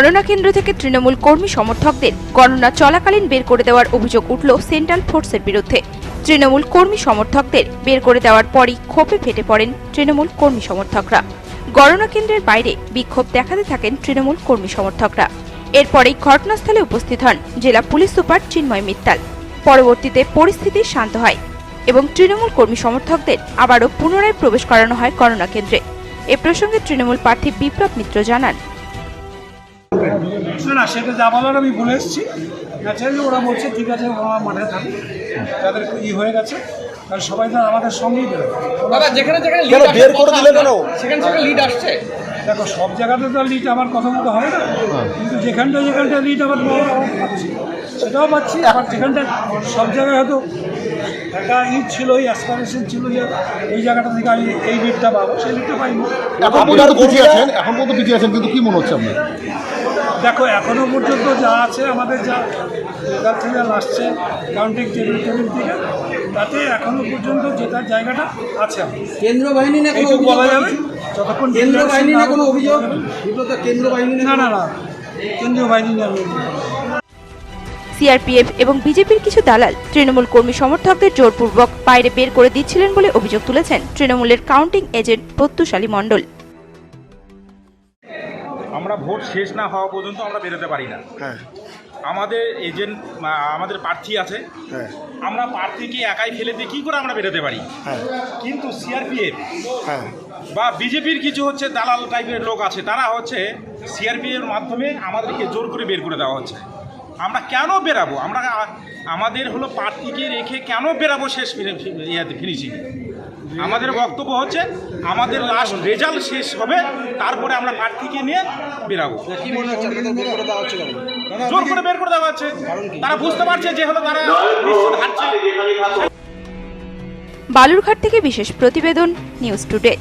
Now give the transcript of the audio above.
গণনা কেন্দ্র থেকে তৃণমূল কর্মী সমর্থকদের গণনা চলাকালীন বের করে দেওয়ার অভিযোগ উঠল সেন্ট্রাল ফোর্সের বিরুদ্ধে। তৃণমূল কর্মী সমর্থকদের বের করে দেওয়ার পরই ক্ষোভে ফেটে পড়েন তৃণমূল কর্মী সমর্থকরা। গণনা কেন্দ্রের বাইরে বিক্ষোভ দেখাতে থাকেন তৃণমূল কর্মী সমর্থকরা। এরপরেই ঘটনাস্থলে উপস্থিত হন জেলা পুলিশ সুপার চিন্ময় মিত্তাল। পরবর্তীতে পরিস্থিতি শান্ত হয় এবং তৃণমূল কর্মী সমর্থকদের আবারও পুনরায় প্রবেশ করানো হয় গণনা কেন্দ্রে। এ প্রসঙ্গে তৃণমূল প্রার্থী বিপ্লব মিত্র জানান না না সেটা যা বলার আমি বলে এসেছি। ন্যাচারালি ওরা বলছে ঠিক আছে ওরা মাঠে থাকে তাদের ই হয়ে গেছে। কারণ সবাই তো আমাদের সঙ্গেই যেখানে যেখানে লিড বের করে দিলে কেন? সেখানে সেখানে লিড আসছে। দেখো সব জায়গাতে তো লিড আমার কথা মতো হয় না। কিন্তু যেখানটা যেখানটা লিড আমার পাচ্ছি। সেটাও পাচ্ছি আবার যেখানটা সব জায়গায় হয়তো একটা ইট ছিল এই অ্যাসপারেশন ছিল যে এই জায়গাটা থেকে আমি এই লিডটা পাবো। সেই লিডটা পাইনি। এখন পর্যন্ত পিছিয়ে আছেন এখন পর্যন্ত পিছিয়ে আছেন কিন্তু কি মনে হচ্ছে আপনার? দেখো এখনও পর্যন্ত যা আছে আমাদের যা রেজাল্ট থেকে আসছে কাউন্টিং টেবিল টেবিল থেকে তাতে এখনও পর্যন্ত যেটার জায়গাটা আছে কেন্দ্র বাহিনী না কোনো বলা যাবে? যতক্ষণ কেন্দ্র বাহিনী না কোনো অভিযোগ? কেন্দ্র বাহিনী না না না কেন্দ্রীয় বাহিনী আমি সিআরপিএফ এবং বিজেপির কিছু দালাল তৃণমূল কর্মী সমর্থকদের জোরপূর্বক বাইরে বের করে দিচ্ছিলেন বলে অভিযোগ তুলেছেন তৃণমূলের কাউন্টিং এজেন্ট প্রত্যুশালী মণ্ডল। আমরা ভোট শেষ না হওয়া পর্যন্ত আমরা বেরোতে পারি না। হ্যাঁ। আমাদের এজেন্ট আমাদের প্রার্থী আছে। হ্যাঁ। আমরা প্রার্থীকে একাই ফেলে দিয়ে কী করে আমরা বেরোতে পারি? হ্যাঁ। কিন্তু সিআরপিএফ হ্যাঁ। বা বিজেপির কিছু হচ্ছে দালাল টাইপের লোক আছে তারা হচ্ছে সিআরপিএফের মাধ্যমে আমাদেরকে জোর করে বের করে দেওয়া হচ্ছে। আমরা কেন বেরাবো? আমরা আমাদের হলো প্রার্থীকে রেখে কেন বেরাবো শেষ ফিনিশিং আমাদের বক্তব্য হচ্ছে, আমাদের লাস্ট রেজাল্ট শেষ হবে, তারপরে আমরা প্রার্থীকে নিয়ে বেরাবো। জোর করে বের করে দেওয়া হচ্ছে। তারা বুঝতে পারছে যে হলো তারা বালুরঘাট থেকে বিশেষ প্রতিবেদন, নিউজ টুডে।